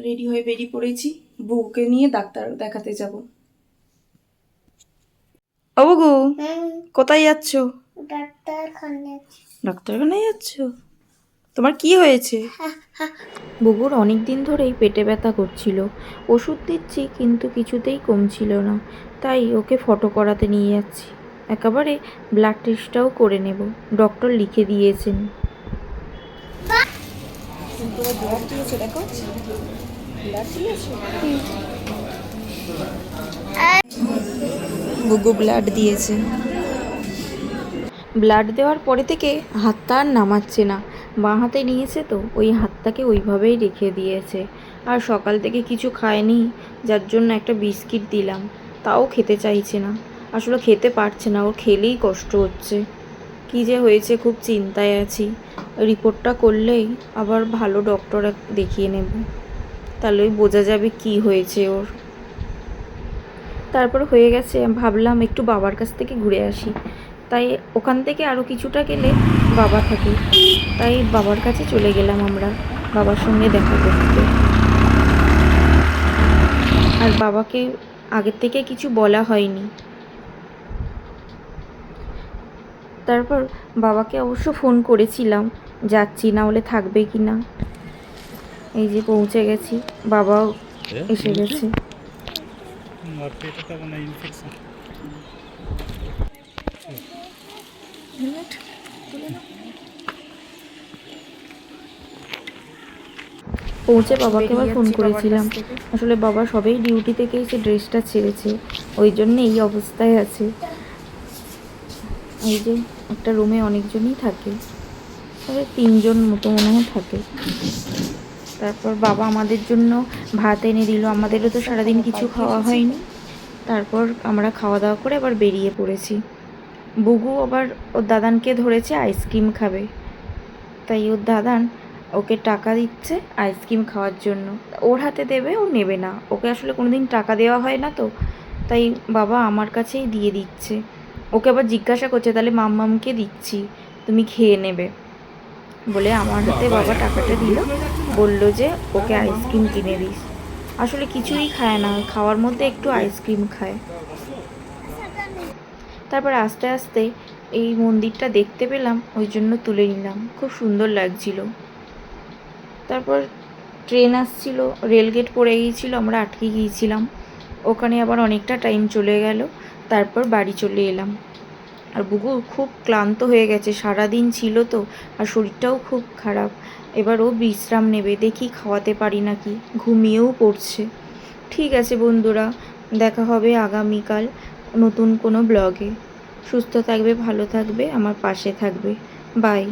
Ready হয়ে বেরিয়ে পড়েছি। বউকে নিয়ে ডাক্তার দেখাতে যাব। ও বগু হুম। কোথায় যাচ্ছ? ডাক্তারখানে ডাক্তারখানে যাচ্ছ? তোমার কি হয়েছে? বুবুর অনেক দিন ধরেই পেটে ব্যথা করছিল। ওষুধ দিচ্ছি কিন্তু কিছুতেই কমছিল না। তাই ওকে ফটো করাতে নিয়ে যাচ্ছি। একেবারে ব্লাড টেস্টটাও করে নেব। ডক্টর লিখে দিয়েছেন। তোমার ব্লাড দিয়েছে, দেখো। ব্লাড বুগু ব্লাড দিয়েছে। ব্লাড দেওয়ার পরে থেকে হাতটা আর নামাচ্ছে না। বাঁ হাতে নিয়েছে তো, ওই হাতটাকে ওইভাবেই রেখে দিয়েছে। আর সকাল থেকে কিছু খায়নি, যার জন্য একটা বিস্কিট দিলাম। তাও খেতে চাইছে না। আসলে খেতে পারছে না ওর খেলেই কষ্ট হচ্ছে। কী যে হয়েছে খুব চিন্তায় আছি। রিপোর্টটা করলেই আবার ভালো ডক্টর দেখিয়ে নেব। তাহলেই বোঝা যাবে কি হয়েছে ওর। তারপর হয়ে গেছে, ভাবলাম একটু বাবার কাছ থেকে ঘুরে আসি। তাই ওখান থেকে আরও কিছুটা গেলে বাবা থাকে। তাই বাবার কাছে চলে গেলাম আমরা, বাবার সঙ্গে দেখা করতে। আর বাবাকে আগের থেকে কিছু বলা হয়নি। তারপর বাবাকে অবশ্য ফোন করেছিলাম যাচ্ছি না হলে থাকবে কি না এই যে পৌঁছে গেছি বাবাও এসে গেছে। মানে পৌঁছে বাবাকে আবার ফোন করেছিলাম। আসলে বাবা সবেই ডিউটি থেকে এসে ড্রেসটা ছেড়েছে ওই জন্য এই অবস্থায় আছে। এই যে একটা রুমে অনেকজনই থাকে। তবে তিনজন মতো মনে হয় থাকে। তারপর বাবা আমাদের জন্য ভাত এনে দিল। আমাদেরও তো সারাদিন কিছু খাওয়া হয়নি। তারপর আমরা খাওয়া দাওয়া করে আবার বেরিয়ে পড়েছি। বুগু আবার ওর দাদানকে ধরেছে আইসক্রিম খাবে। তাই ওর দাদান ওকে টাকা দিচ্ছে আইসক্রিম খাওয়ার জন্য। ওর হাতে দেবে, ও নেবে না। ওকে আসলে কোনোদিন টাকা দেওয়া হয় না তো। তাই বাবা আমার কাছেই দিয়ে দিচ্ছে। ওকে আবার জিজ্ঞাসা করছে তাহলে মাম্মামকে দিচ্ছি তুমি খেয়ে নেবে। বলে আমার হাতে বাবা টাকাটা দিল বলল যে ওকে আইসক্রিম কিনে দিস। আসলে কিছুই খায় না খাওয়ার মধ্যে একটু আইসক্রিম খায়। তারপর আস্তে আস্তে এই মন্দিরটা দেখতে পেলাম ওই জন্য তুলে নিলাম। খুব সুন্দর লাগছিল। তারপর ট্রেন আসছিল রেলগেট পড়ে গিয়েছিল আমরা আটকে গিয়েছিলাম। ওখানে আবার অনেকটা টাইম চলে গেল। তারপর বাড়ি চলে এলাম। আর বুবু খুব ক্লান্ত হয়ে গেছে, সারাদিন ছিল তো, আর শরীরটাও খুব খারাপ। এবার ও বিশ্রাম নেবে, দেখি খাওয়াতে পারি নাকি। ঘুমিয়েও পড়ছে। ঠিক আছে বন্ধুরা, দেখা হবে আগামীকাল নতুন কোনো ব্লগে। সুস্থ থাকবে, ভালো থাকবে, আমার পাশে থাকবে। বাই।